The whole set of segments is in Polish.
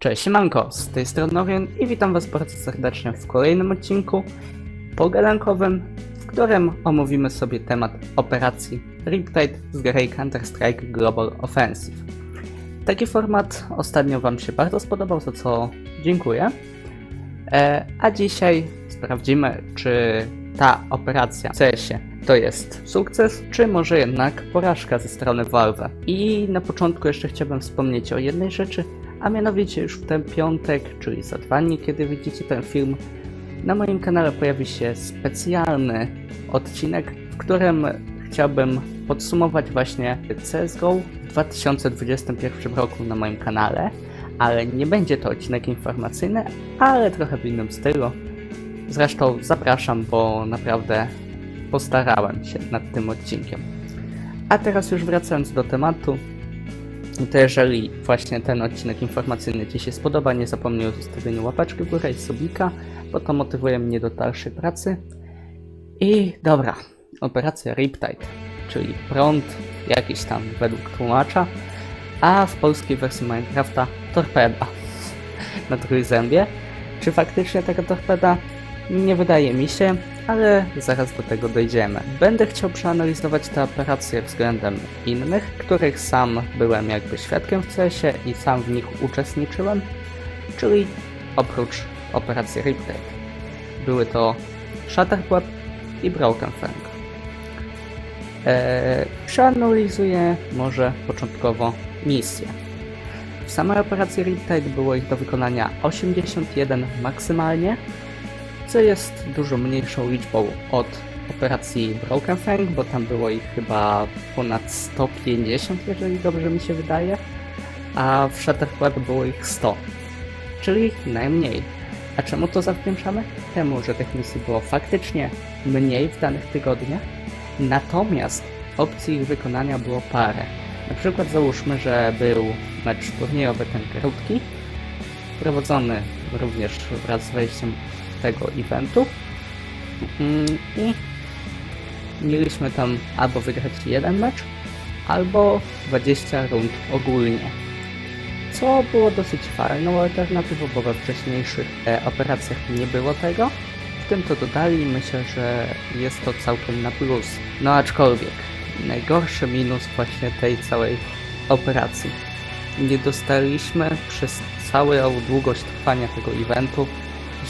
Cześć, siemanko, z tej strony Orion i witam was bardzo serdecznie w kolejnym odcinku pogadankowym, w którym omówimy sobie temat operacji Riptide z gry Counter-Strike Global Offensive. Taki format ostatnio wam się bardzo spodobał, za co dziękuję. E, a dzisiaj sprawdzimy, czy ta operacja w CS-ie to jest sukces, czy może jednak porażka ze strony Valve. I na początku jeszcze chciałbym wspomnieć o jednej rzeczy, a mianowicie już w ten piątek, czyli za dwa dni, kiedy widzicie ten film, na moim kanale pojawi się specjalny odcinek, w którym chciałbym podsumować właśnie CSGO w 2021 roku na moim kanale, ale nie będzie to odcinek informacyjny, ale trochę w innym stylu. Zresztą zapraszam, bo naprawdę postarałem się nad tym odcinkiem. A teraz już wracając do tematu, to jeżeli właśnie ten odcinek informacyjny Ci się spodoba, nie zapomnij o zostawieniu łapeczki w górę i subika, bo to motywuje mnie do dalszej pracy. I dobra, operacja Riptide, czyli prąd jakiś tam według tłumacza, a w polskiej wersji Minecrafta torpeda na trójzębie. Czy faktycznie taka torpeda? Nie wydaje mi się, ale zaraz do tego dojdziemy. Będę chciał przeanalizować te operacje względem innych, których sam byłem jakby świadkiem w CS-ie i sam w nich uczestniczyłem, czyli oprócz operacji Riptide. Były to Shatterweb i Broken Fang. Eee, przeanalizuję może początkowo misję. W samej operacji Riptide było ich do wykonania 81 maksymalnie, co jest dużo mniejszą liczbą od operacji Broken Fang, bo tam było ich chyba ponad 150, jeżeli dobrze mi się wydaje, a w Shatterweb było ich 100, czyli najmniej. A czemu to zawdzięczamy? Temu, że tych misji było faktycznie mniej w danych tygodniach, natomiast opcji ich wykonania było parę. Na przykład załóżmy, że był mecz turniejowy ten krótki, prowadzony również wraz z wejściem tego eventu Mm, i mieliśmy tam albo wygrać jeden mecz, albo 20 rund ogólnie. Co było dosyć fajną alternatywą, bo we wcześniejszych e, operacjach nie było tego. W tym to dodali i myślę, że jest to całkiem na plus. No aczkolwiek, najgorszy minus właśnie tej całej operacji. Nie dostaliśmy przez całą długość trwania tego eventu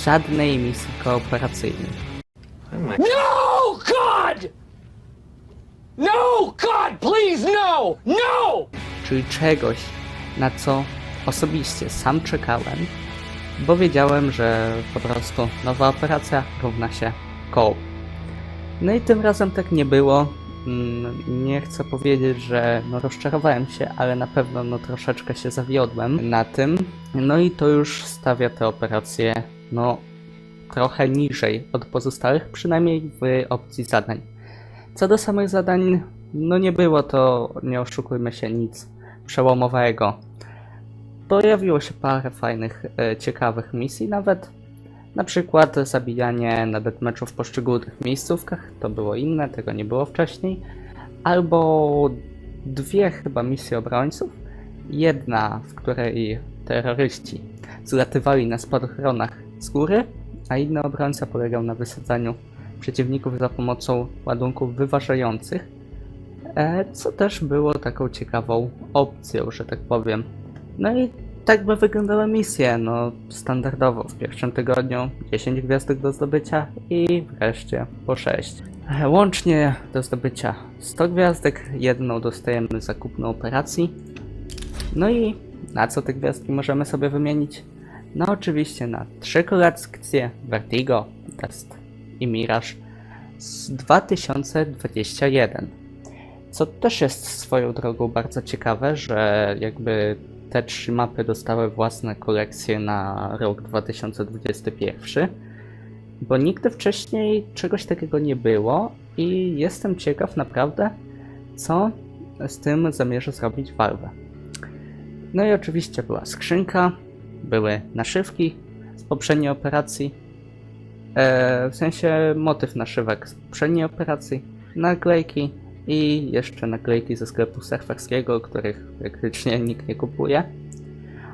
żadnej misji kooperacyjnej. No, God! No, God, please, no! No! czyli czegoś, na co osobiście sam czekałem, bo wiedziałem, że po prostu nowa operacja równa się koło. No i tym razem tak nie było. Mm, Nie chcę powiedzieć, że no rozczarowałem się, ale na pewno no troszeczkę się zawiodłem na tym. No i to już stawia tę operację no trochę niżej od pozostałych, przynajmniej w opcji zadań. Co do samych zadań, no nie było to, nie oszukujmy się, nic przełomowego. Pojawiło się parę fajnych, e, ciekawych misji nawet. Na przykład zabijanie na deathmatchu w poszczególnych miejscówkach, to było inne, tego nie było wcześniej. Albo dwie chyba misje obrońców. Jedna, w której terroryści zlatywali na spadochronach z góry, a inny obrońca polegał na wysadzaniu przeciwników za pomocą ładunków wyważających, e, co też było taką ciekawą opcją, że tak powiem. No i tak by wyglądały misje, no standardowo w pierwszym tygodniu 10 gwiazdek do zdobycia i wreszcie po 6. E, Łącznie do zdobycia 100 gwiazdek, jedną dostajemy za kupno operacji. No i na co te gwiazdki możemy sobie wymienić? No oczywiście na trzy kolekcje Vertigo, Dust i Mirage z 2021. Co też jest swoją drogą bardzo ciekawe, że jakby te trzy mapy dostały własne kolekcje na rok 2021, bo nigdy wcześniej czegoś takiego nie było i jestem ciekaw naprawdę, co z tym zamierza zrobić Valve. No i oczywiście była skrzynka, były naszywki z poprzedniej operacji, e, w sensie motyw naszywek z poprzedniej operacji, naklejki i jeszcze naklejki ze sklepu surferskiego, których praktycznie nikt nie kupuje.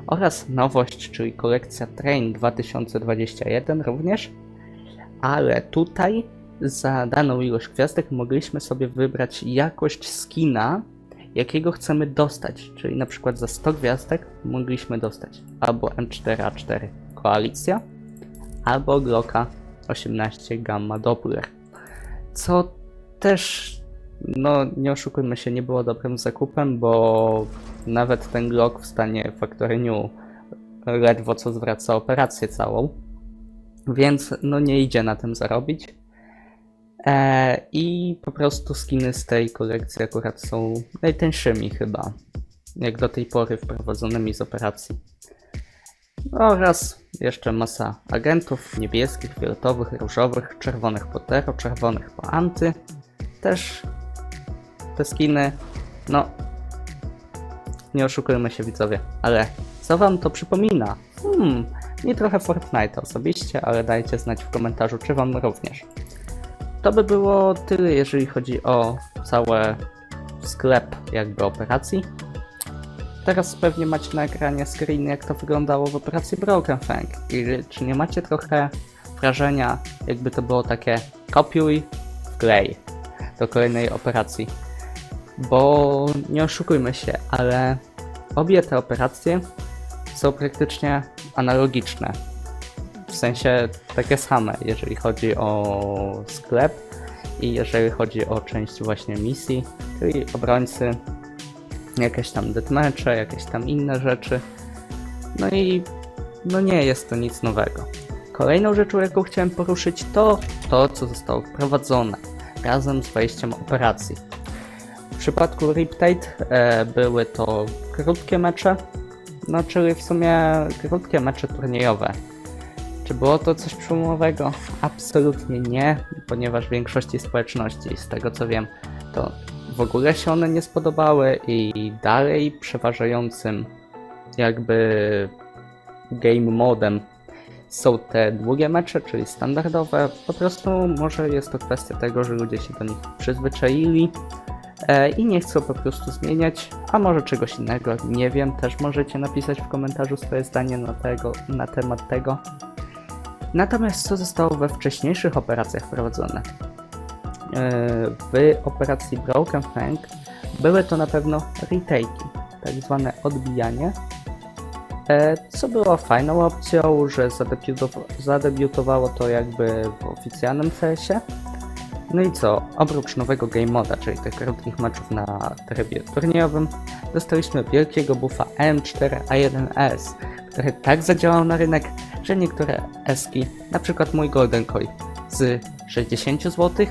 oraz nowość, czyli kolekcja Train 2021 również, ale tutaj za daną ilość gwiazdek mogliśmy sobie wybrać jakość skina, jakiego chcemy dostać, czyli na przykład za 100 gwiazdek mogliśmy dostać albo M4A4 Koalicja, albo Glocka 18 Gamma Doppler, co też, no nie oszukujmy się, nie było dobrym zakupem, bo nawet ten Glock w stanie Factory New ledwo co zwraca operację całą, więc no nie idzie na tym zarobić. E, I po prostu skiny z tej kolekcji akurat są najtańszymi chyba, jak do tej pory wprowadzonymi z operacji. Oraz jeszcze masa agentów niebieskich, fioletowych, różowych, czerwonych po Tero, czerwonych po Anty. Też te skiny, no nie oszukujmy się widzowie, ale co wam to przypomina? Hmm, mi trochę Fortnite osobiście, ale dajcie znać w komentarzu, czy wam również. To by było tyle, jeżeli chodzi o cały sklep jakby operacji. Teraz pewnie macie na ekranie screen, jak to wyglądało w operacji Broken Fang. I czy nie macie trochę wrażenia, jakby to było takie kopiuj, wklej do kolejnej operacji? Bo nie oszukujmy się, ale obie te operacje są praktycznie analogiczne. W sensie takie same, jeżeli chodzi o sklep i jeżeli chodzi o część właśnie misji, czyli obrońcy, jakieś tam deathmatche, jakieś tam inne rzeczy. No i no nie jest to nic nowego. Kolejną rzeczą, jaką chciałem poruszyć, to to, co zostało wprowadzone razem z wejściem operacji. W przypadku Riptide e, były to krótkie mecze, no czyli w sumie krótkie mecze turniejowe. Czy było to coś przełomowego? Absolutnie nie, ponieważ większości społeczności, z tego co wiem, to w ogóle się one nie spodobały i dalej przeważającym jakby game modem są te długie mecze, czyli standardowe. Po prostu może jest to kwestia tego, że ludzie się do nich przyzwyczaili e, i nie chcą po prostu zmieniać, a może czegoś innego, nie wiem, też możecie napisać w komentarzu swoje zdanie na, tego, na temat tego. Natomiast co zostało we wcześniejszych operacjach wprowadzone? E, W operacji Broken Fang były to na pewno retake'i, tak zwane odbijanie, e, co było fajną opcją, że zadebiutowa- zadebiutowało to jakby w oficjalnym CS-ie. No i co, oprócz nowego game moda, czyli tych krótkich meczów na trybie turniejowym, dostaliśmy wielkiego buffa M4A1S, który tak zadziałał na rynek, że niektóre eski, przykład mój Golden Koi z 60 zł,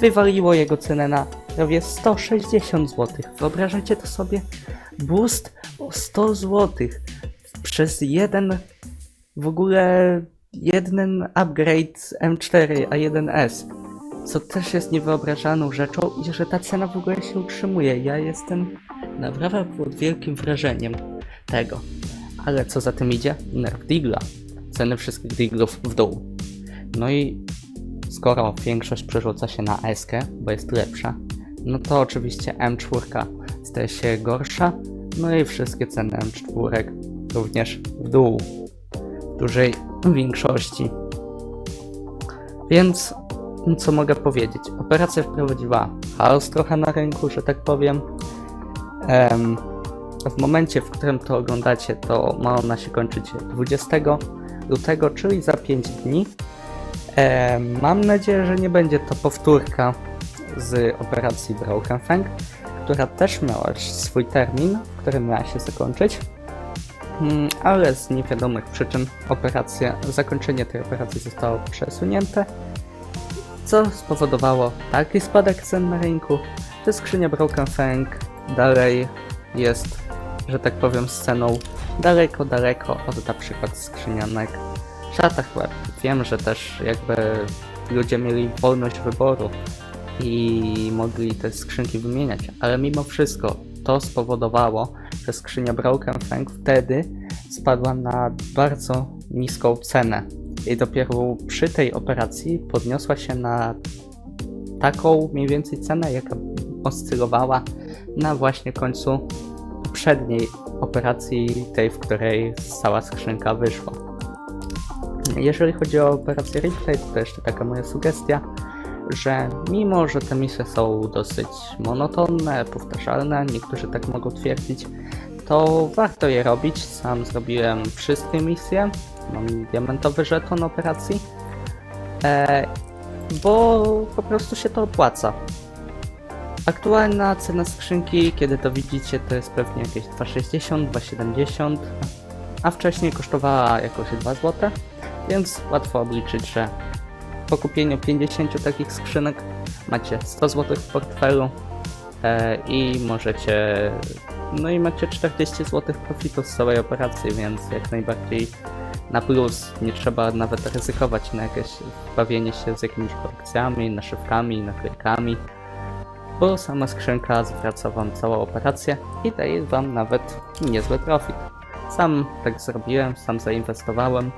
wywaliło jego cenę na prawie 160 zł. Wyobrażacie to sobie? Boost o 100 zł przez jeden w ogóle jeden upgrade z M4 A1S, co też jest niewyobrażalną rzeczą i że ta cena w ogóle się utrzymuje. Ja jestem naprawdę pod wielkim wrażeniem tego. Ale co za tym idzie? Nerf Digla. Ceny wszystkich Diglów w dół. No i skoro większość przerzuca się na S, bo jest lepsza, no to oczywiście M4 staje się gorsza, no i wszystkie ceny M4 również w dół. W dużej większości. Więc co mogę powiedzieć? Operacja wprowadziła chaos trochę na rynku, że tak powiem. Em, w momencie, w którym to oglądacie, to ma ona się kończyć 20 lutego, czyli za 5 dni. Em, mam nadzieję, że nie będzie to powtórka z operacji Broken Fang, która też miała swój termin, w którym miała się zakończyć. Mm, Ale z niewiadomych przyczyn operacja, zakończenie tej operacji zostało przesunięte, co spowodowało taki spadek cen na rynku, że skrzynia Broken Fang dalej jest, że tak powiem, sceną daleko, daleko od na przykład skrzynianek Shattered Web. Wiem, że też jakby ludzie mieli wolność wyboru i mogli te skrzynki wymieniać, ale mimo wszystko to spowodowało, że skrzynia Broken Fang wtedy spadła na bardzo niską cenę i dopiero przy tej operacji podniosła się na taką mniej więcej cenę, jaka oscylowała na właśnie końcu poprzedniej operacji, tej, w której cała skrzynka wyszła. Jeżeli chodzi o operację Replay, to jeszcze taka moja sugestia, że mimo, że te misje są dosyć monotonne, powtarzalne, niektórzy tak mogą twierdzić, to warto je robić. Sam zrobiłem wszystkie misje, mam diamentowy żeton operacji, e, bo po prostu się to opłaca. Aktualna cena skrzynki, kiedy to widzicie, to jest pewnie jakieś 2,60, 2,70, a wcześniej kosztowała jakoś 2 zł, więc łatwo obliczyć, że po kupieniu 50 takich skrzynek macie 100 zł w portfelu e, i możecie, no i macie 40 zł profitu z całej operacji, więc jak najbardziej na plus. Nie trzeba nawet ryzykować na jakieś bawienie się z jakimiś kolekcjami, naszywkami, naklejkami bo sama skrzynka zwraca Wam całą operację i daje Wam nawet niezły profit. Sam tak zrobiłem, sam zainwestowałem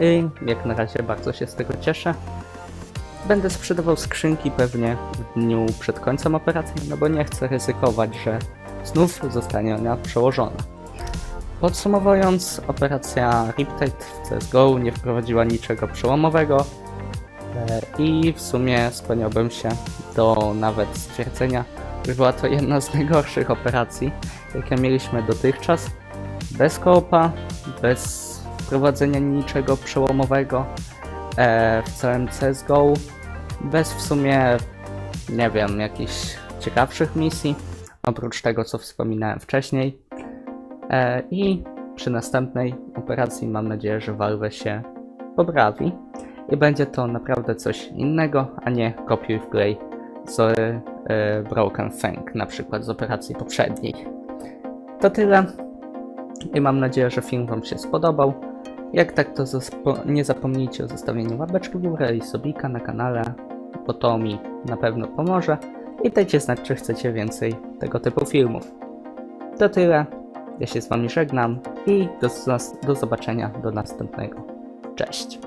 i jak na razie bardzo się z tego cieszę. Będę sprzedawał skrzynki pewnie w dniu przed końcem operacji, no bo nie chcę ryzykować, że znów zostanie ona przełożona. Podsumowując, operacja Riptide w CSGO nie wprowadziła niczego przełomowego, I w sumie skłaniałbym się do nawet stwierdzenia, że była to jedna z najgorszych operacji, jakie mieliśmy dotychczas. Bez koopa, bez wprowadzenia niczego przełomowego e, w całym CSGO, bez w sumie, nie wiem, jakichś ciekawszych misji, oprócz tego, co wspominałem wcześniej. E, I przy następnej operacji mam nadzieję, że Valve się poprawi i będzie to naprawdę coś innego, a nie kopiuj wklej z e, Broken Fang, na przykład z operacji poprzedniej. To tyle i mam nadzieję, że film Wam się spodobał. Jak tak, to nie zapomnijcie o zostawieniu łapeczki w górę i subika na kanale, bo to mi na pewno pomoże. I dajcie znać, czy chcecie więcej tego typu filmów. To tyle. Ja się z Wami żegnam i do, do zobaczenia do następnego. Cześć.